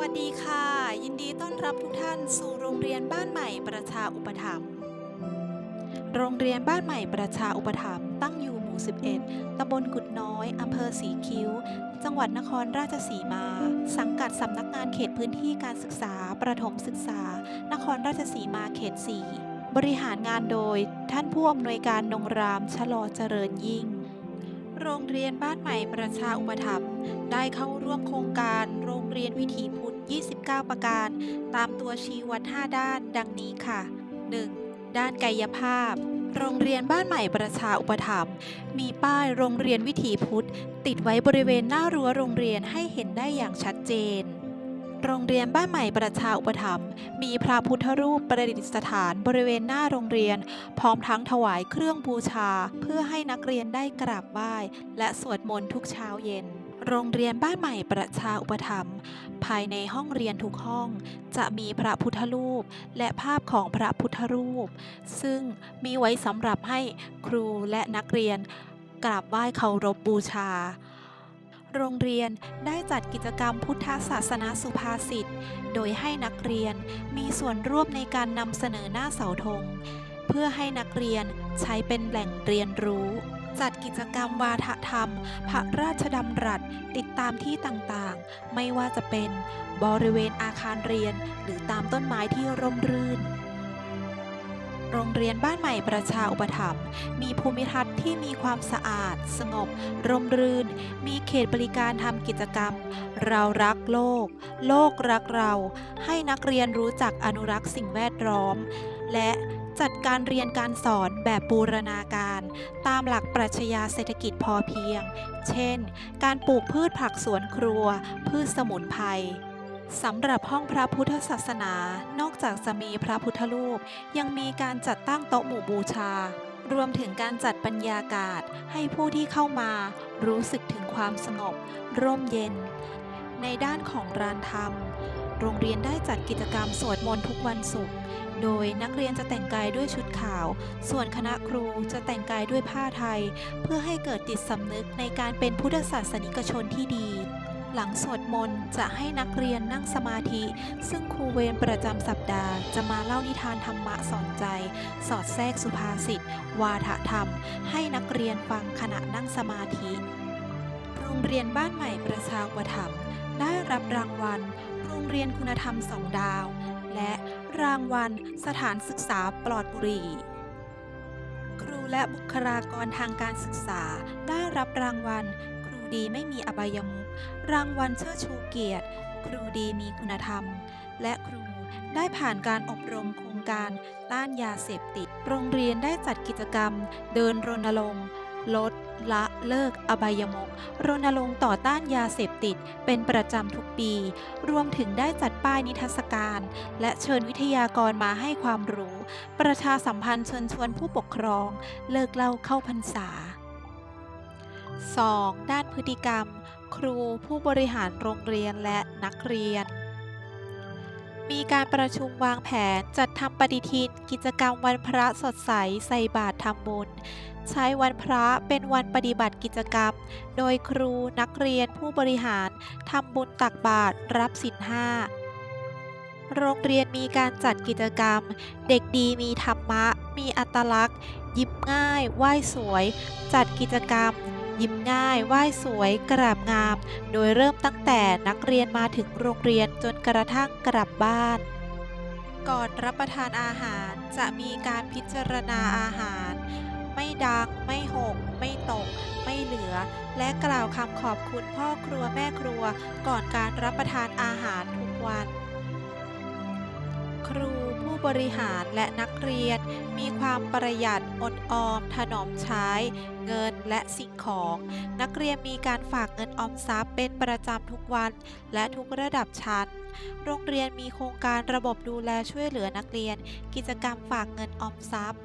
วัสดีค่ะ ยินดีต้อนรับทุกท่านสู่โรงเรียนบ้านใหม่ประชาอุปถัมภ์โรงเรียนบ้านใหม่ประชาอุปถัมภ์ตั้งอยู่หมู่ 11 ตำบลกุดน้อย อำเภอสีคิ้ว จังหวัดนครราชสีมา สังกัดสำนักงานเขตพื้นที่การศึกษา ประถมศึกษา นครราชสีมาเขต 4 บริหารงานโดย ท่านผู้อำนวยการนงรามชะลอเจริญยิ่ง โรงเรียนบ้านใหม่ประชาอุปถัมภ์ ได้เข้าร่วมโครงการโรงเรียนวิถีพุทธ 29 ประการ ตามตัวชี้วัด 5 ด้าน ดังนี้ค่ะ 1. ด้านกายภาพ โรงเรียนบ้านใหม่ประชาอุปถัมภ์มีป้ายโรงเรียนวิถีพุทธ ติดไว้บริเวณหน้ารั้วโรงเรียนให้เห็นได้อย่างชัดเจนโรงเรียนบ้านใหม่ประชาอุปถัมภ์มีพระพุทธรูปประดิษฐานบริเวณหน้าโรงเรียน พร้อมทั้งถวายเครื่องบูชา เพื่อให้นักเรียนได้กราบไหว้และสวดมนต์ทุกเช้าเย็น โรงเรียนบ้านใหม่ประชาอุปถัมภ์ภายในห้องเรียนทุกห้อง จะมีพระพุทธรูป และภาพของพระพุทธรูป ซึ่งมีไว้สำหรับให้ครูและนักเรียนกราบไหว้เคารพบูชา โรงเรียนได้จัดกิจกรรมพุทธศาสนาสุภาษิต โดยให้นักเรียนมีส่วนร่วมในการนำเสนอหน้าเสาธง เพื่อให้นักเรียนใช้เป็นแหล่งเรียนรู้ จัดกิจกรรมวาทธรรม พระราชดำรัสติดตามที่ต่างๆ ไม่ว่าจะเป็นบริเวณอาคารเรียน หรือตามต้นไม้ที่ร่มรื่น โรงเรียนบ้านใหม่ประชาอุปถัมภ์มีภูมิทัศน์ที่มีความสะอาด สงบ ร่มรื่น มีเขตบริการทำกิจกรรม เรารักโลก โลกรักเรา ให้นักเรียนรู้จักอนุรักษ์สิ่งแวดล้อม และ จัดการเรียนการสอนแบบบูรณาการ ตามหลักปรัชญาเศรษฐกิจพอเพียง เช่น การปลูกพืชผักสวนครัว พืชสมุนไพรสำหรับห้องพระพุทธศาสนา นอกจากจะมีพระพุทธรูป ยังมีการจัดตั้งโต๊ะหมู่บูชา รวมถึงการจัดบรรยากาศ ให้ผู้ที่เข้ามารู้สึกถึงความสงบ ร่มเย็น ในด้านของร้านธรรม โรงเรียนได้จัดกิจกรรมสวดมนต์ทุกวันศุกร์ โดยนักเรียนจะแต่งกายด้วยชุดขาว ส่วนคณะครูจะแต่งกายด้วยผ้าไทย เพื่อให้เกิดจิตสำนึกในการเป็นพุทธศาสนิกชนที่ดี หลังสวดมนต์จะให้นักเรียนนั่งสมาธิ ซึ่งครูเวรประจำสัปดาห์ จะมาเล่านิทานธรรมะสอนใจ สอดแทรกสุภาษิต วาทธรรม ให้นักเรียนฟังขณะนั่งสมาธิ โรงเรียนบ้านใหม่ประชาอุปถัมภ์ได้รับรางวัล โรงเรียนคุณธรรมสองดาว และรางวัลสถานศึกษาปลอดบุหรี่ ครูและบุคลากรทางการศึกษาได้รับรางวัล ครูดีไม่มีอบายมุขรางวัลเชิดชูเกียรติ ครูดีมีคุณธรรม และครูได้ผ่านการอบรมโครงการต้านยาเสพติด โรงเรียนได้จัดกิจกรรม เดินรณรงค์ ลด ละเลิก อบายมุขรณรงค์ต่อต้านยาเสพติด เป็นประจำทุกปี รวมถึงได้จัดป้ายนิทรรศการ และเชิญวิทยากรมาให้ความรู้ ประชาสัมพันธ์เชิญชวนผู้ปกครอง เลิกเล่าเข้าพรรษา 2. ด้านพฤติกรรม ครูผู้บริหารโรงเรียนและนักเรียน มีการประชุมวางแผนจัดทำปฏิทิน กิจกรรมวันพระสดใสใส่บาตรทำบุญ ใช้วันพระเป็นวันปฏิบัติกิจกรรม โดยครูนักเรียนผู้บริหารทำบุญตักบาตรรับสินห้าโรงเรียนมีการจัดกิจกรรม เด็กดีมีธรรมะ มีอัตลักษณ์ ยิ้มง่าย ไหว้สวย จัดกิจกรรม ยิ้มง่ายไหว้สวยกราบงาม โดยเริ่มตั้งแต่นักเรียนมาถึงโรงเรียนจนกระทั่งกลับบ้าน ก่อนรับประทานอาหารจะมีการพิจารณาอาหาร ไม่ดัง ไม่หก ไม่ตก ไม่เหลือ และกล่าวคำขอบคุณพ่อครัวแม่ครัว ก่อนการรับประทานอาหารทุกวัน ครู บริหารและนักเรียน มีความประหยัดอดออม ถนอมใช้ เงินและสิ่งของ นักเรียนมีการฝากเงินออมทรัพย์เป็นประจำทุกวัน และทุกระดับชั้น โรงเรียนมีโครงการระบบดูแลช่วยเหลือนักเรียน กิจกรรมฝากเงินออมทรัพย์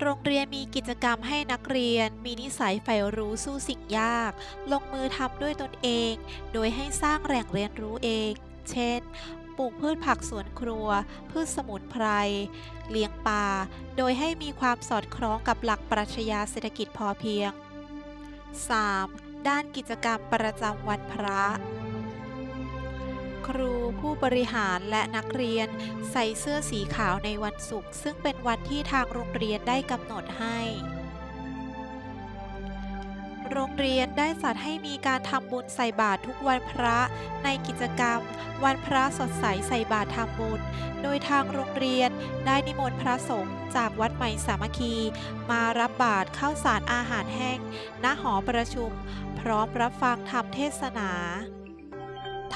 โรงเรียนมีกิจกรรมให้นักเรียน มีนิสัยใฝ่รู้สู้สิ่งยาก ลงมือทำด้วยตนเอง โดยให้สร้างแหล่งเรียนรู้เอง เช่น ปลูกพืชผักสวนครัว พืชสมุนไพร เลี้ยงปลา โดยให้มีความสอดคล้องกับหลักปรัชญาเศรษฐกิจพอเพียง 3. ด้านกิจกรรมประจำวันพระ ครูผู้บริหารและนักเรียนใส่เสื้อสีขาวในวันศุกร์ซึ่งเป็นวันที่ทางโรงเรียนได้กำหนดให้ โรงเรียนได้จัดให้มีการทำบุญใส่บาตรทุกวันพระ ในกิจกรรม วันพระสดใสใส่บาตรทำบุญ โดยทางโรงเรียนได้นิมนต์พระสงฆ์จากวัดใหม่สามัคคี มารับบาตรข้าวสารอาหารแห้ง ณหอประชุม พร้อมรับฟังธรรมเทศนา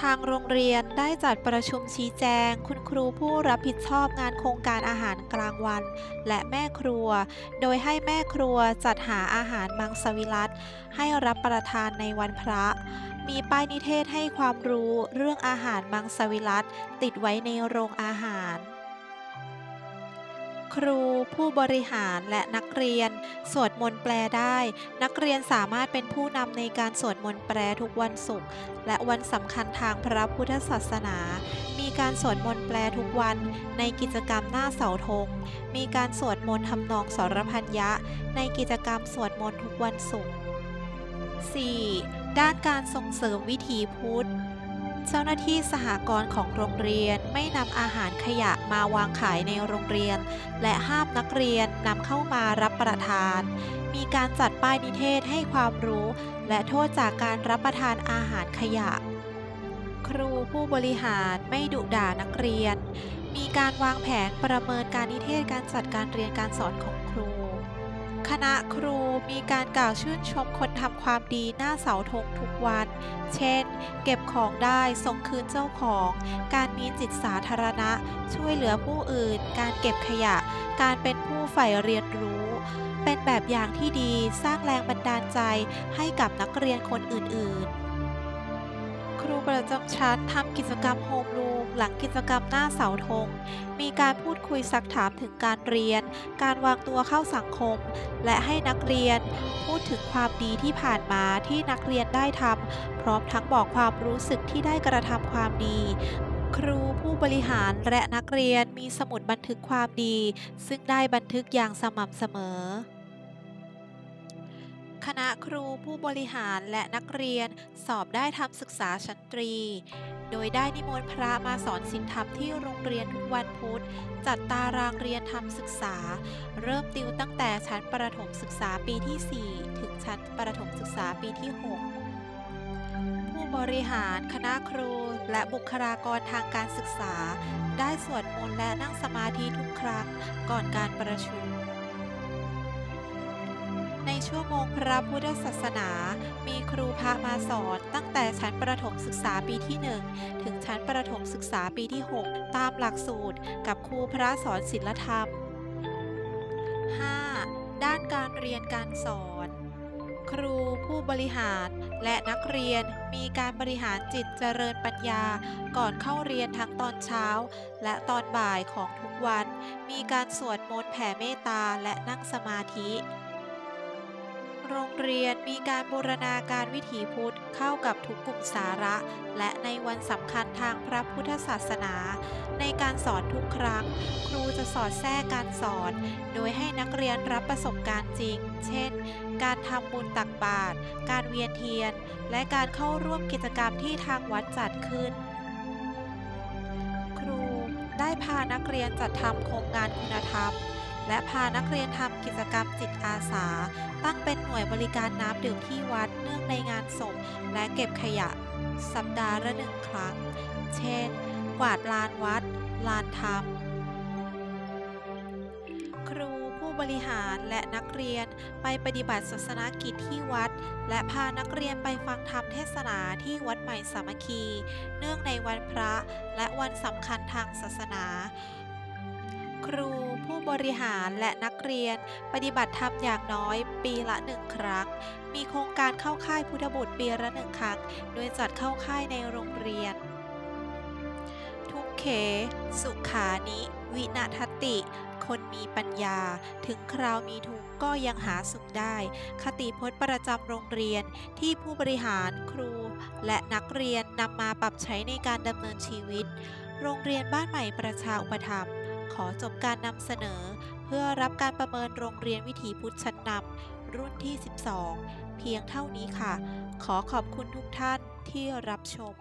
ทางโรงเรียนได้จัดประชุมชี้แจง คุณครูผู้รับผิดชอบงานโครงการอาหารกลางวัน และแม่ครัว โดยให้แม่ครัวจัดหาอาหารมังสวิรัตให้รับประทานในวันพระ มีป้ายนิเทศให้ความรู้เรื่องอาหารมังสวิรัตติดไว้ในโรงอาหาร ครู ผู้บริหารและนักเรียน สวดมนต์แปลได้ นักเรียนสามารถเป็นผู้นำในการสวดมนต์แปลทุกวันศุกร์และวันสำคัญทางพระพุทธศาสนา มีการสวดมนต์แปลทุกวันในกิจกรรมหน้าเสาธง มีการสวดมนต์ทำนองสรพัญญะในกิจกรรมสวดมนต์ทุกวันศุกร์ 4. ด้านการส่งเสริมวิถีพุทธ เจ้าหน้าที่สหกรณ์ของโรงเรียนไม่นำอาหารขยะมาวางขายในโรงเรียน และห้ามนักเรียนนำเข้ามารับประทาน มีการจัดป้ายนิเทศให้ความรู้ และโทษจากการรับประทานอาหารขยะ ครูผู้บริหารไม่ดุด่านักเรียน มีการวางแผนประเมินการนิเทศการจัดการเรียนการสอนของ คณะครูมีการกล่าวชื่นชมคนทำความดีหน้าเสาธงทุกวัน เช่น เก็บของได้ส่งคืนเจ้าของ การมีจิตสาธารณะ ช่วยเหลือผู้อื่น การเก็บขยะ การเป็นผู้ใฝ่เรียนรู้ เป็นแบบอย่างที่ดีสร้างแรงบันดาลใจให้กับนักเรียนคนอื่นๆ รูประจำชั้นทำกิจกรรมโฮมรูมหลังกิจกรรมหน้าเสาธง มีการพูดคุยซักถามถึงการเรียน การวางตัวเข้าสังคม และให้นักเรียน พูดถึงความดีที่ผ่านมาที่นักเรียนได้ทำพร้อมทั้งบอกความรู้สึกที่ได้กระทำความดีครูผู้บริหารและนักเรียนมีสมุดบันทึกความดี ซึ่งได้บันทึกอย่างสม่ำเสมอ คณะครูผู้บริหารและนักเรียนสอบได้ทำศึกษาชั้นตรี โดยได้นิมนต์พระมาสอนศีลธรรมที่โรงเรียนทุกวันพุธ จัดตารางเรียนทำศึกษา เริ่มติวตั้งแต่ชั้นประถมศึกษาปีที่ 4 ถึงชั้นประถมศึกษาปีที่ 6 ผู้บริหารคณะครูและบุคลากรทางการศึกษา ได้สวดมนต์และนั่งสมาธิทุกครั้งก่อนการประชุม ชั่วโมงพระพุทธศาสนา มีครูพามาสอนตั้งแต่ชั้นประถมศึกษาปีที่ 1 ถึงชั้นประถมศึกษาปีที่ 6 ตามหลักสูตรกับครูพระสอนศิลธรรม 5. ด้านการเรียนการสอน ครูผู้บริหารและนักเรียนมีการบริหารจิตเจริญปัญญา ก่อนเข้าเรียนทั้งตอนเช้า และตอนบ่ายของทุกวัน มีการสวดมนต์แผ่เมตตาและนั่งสมาธิ โรงเรียนมีการบูรณาการวิถีพุทธเข้ากับทุกกลุ่มสาระ และในวันสำคัญทางพระพุทธศาสนา ในการสอนทุกครั้ง ครูจะสอดแทรกการสอน โดยให้นักเรียนรับประสบการณ์จริง เช่น การทำบุญตักบาตรการเวียนเทียน และการเข้าร่วมกิจกรรมที่ทางวัดจัดขึ้นครูได้พานักเรียนจัดทำโครงงานคุณธรรม และพานักเรียนทำกิจกรรมจิตอาสา ตั้งเป็นหน่วยบริการน้ำดื่มที่วัดเนื่องในงานศพและเก็บขยะ สัปดาห์ละหนึ่งครั้ง เช่น กวาดลานวัด ลานธรรม ครูผู้บริหารและนักเรียนไปปฏิบัติศาสนกิจที่วัด และพานักเรียนไปฟังธรรมเทศนาที่วัดใหม่สามัคคี เนื่องในวันพระและวันสำคัญทางศาสนา ครู บริหารและนักเรียน ปฏิบัติธรรมอย่างน้อยปีละหนึ่งครั้ง มีโครงการเข้าค่ายพุทธบุตรปีละหนึ่งครั้ง โดยจัดเข้าค่ายในโรงเรียน ทุกเข สุขานิ วินาทติ คนมีปัญญา ถึงคราวมีทุกข์ก็ยังหาสุขได้ คติพจน์ประจำโรงเรียนที่ผู้บริหารครู และนักเรียนนำมาปรับใช้ในการดำเนินชีวิต โรงเรียนบ้านใหม่ประชาอุปถัมภ์ ขอจบการนำเสนอ เพื่อรับการประเมินโรงเรียนวิถีพุทธชั้นนำรุ่นที่ 12 เพียงเท่านี้ค่ะ ขอขอบคุณทุกท่านที่รับชม